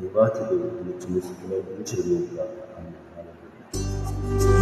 bai ba ta da wuce da wuce da wuce da wuce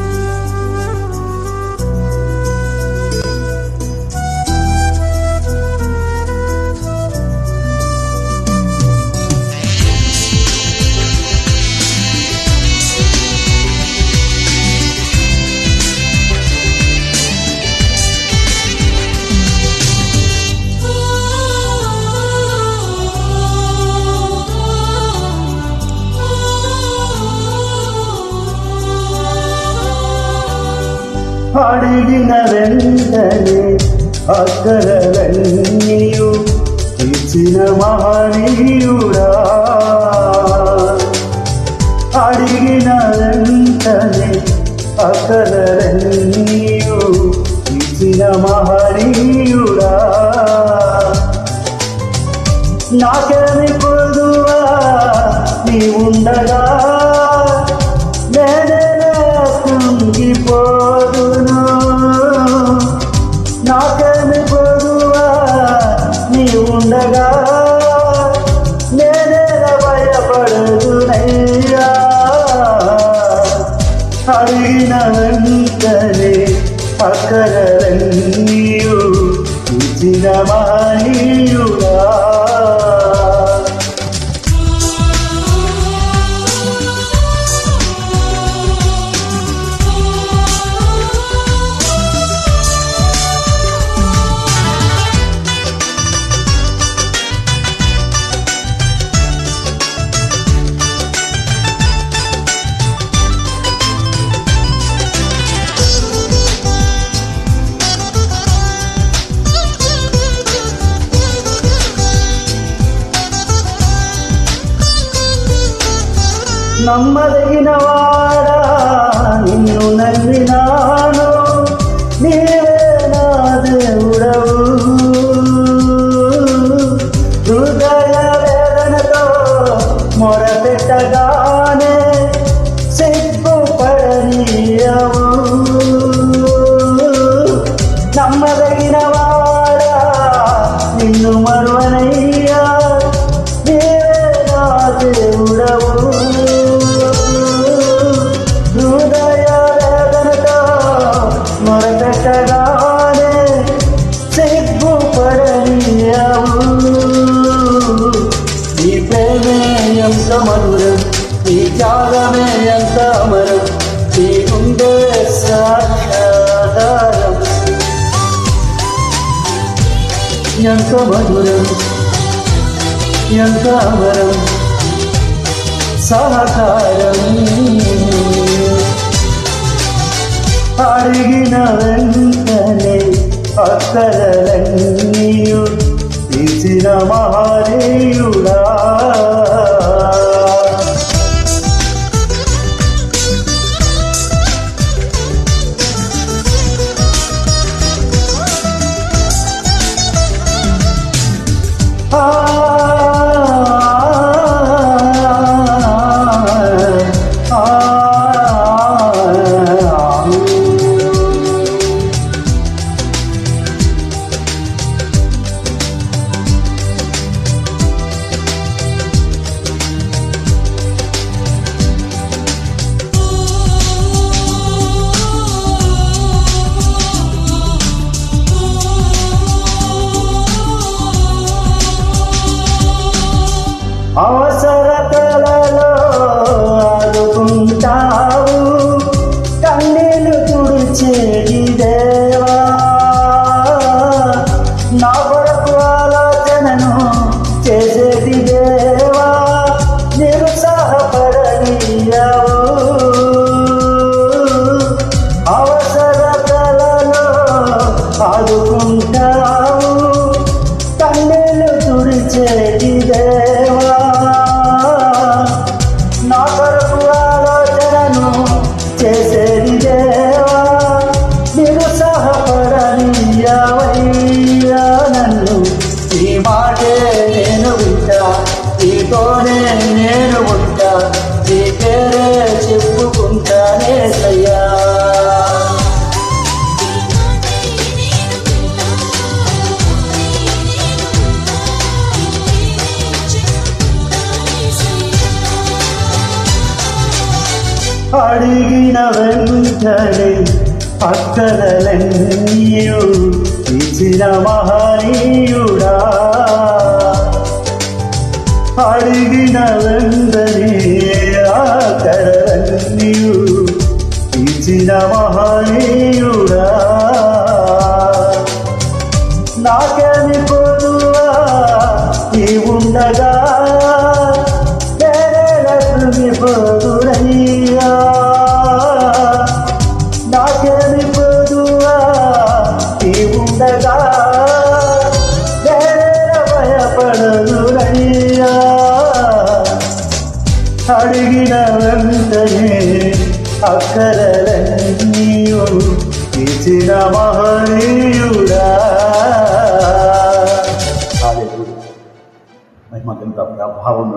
అడిగిన వెంటనే అక్కరలన్నీయు ఇచ్చిన మహనీయుడా. అడిగిన వెంటనే అక్కరలన్నీయు ఇచ్చిన మహనీయుడా. నాకేమి కొదువా నీ ఉండగా അഴുകിനവനിക്കലേ അക്കരലോ ഉചിതമായി నమ్మదగిన వాడా నిన్ను నమ్మినాను. నీవే నా దేవుడవు? హృదయ వేదనతో మొరపెట్టగానే సిగ్గుపడనీయవు. నమ్మదగిన వాడా నిన్ను మరువనయ్యా നിന്റെ സാക്ഷാധാരം ഞാൻ മധുരം ഞാൻ കാമരം സഹകാരം. അഴുകിനവൻ തന്നെ അക്കരലങ്ങിയു Awesome. പടുകിനവൻ കടൽ അക്കലലഞ്ഞിയോ ഇച്ചിര മഹാനിയുടാ പടുകിനവന്തനേ ఉండగా వేరే భయపడదురయ్యా. అడిగిన వెంటనే అక్కరలన్నీయు ఇచ్చిన మహనీయుడా. మహిమ గంత ప్రభావం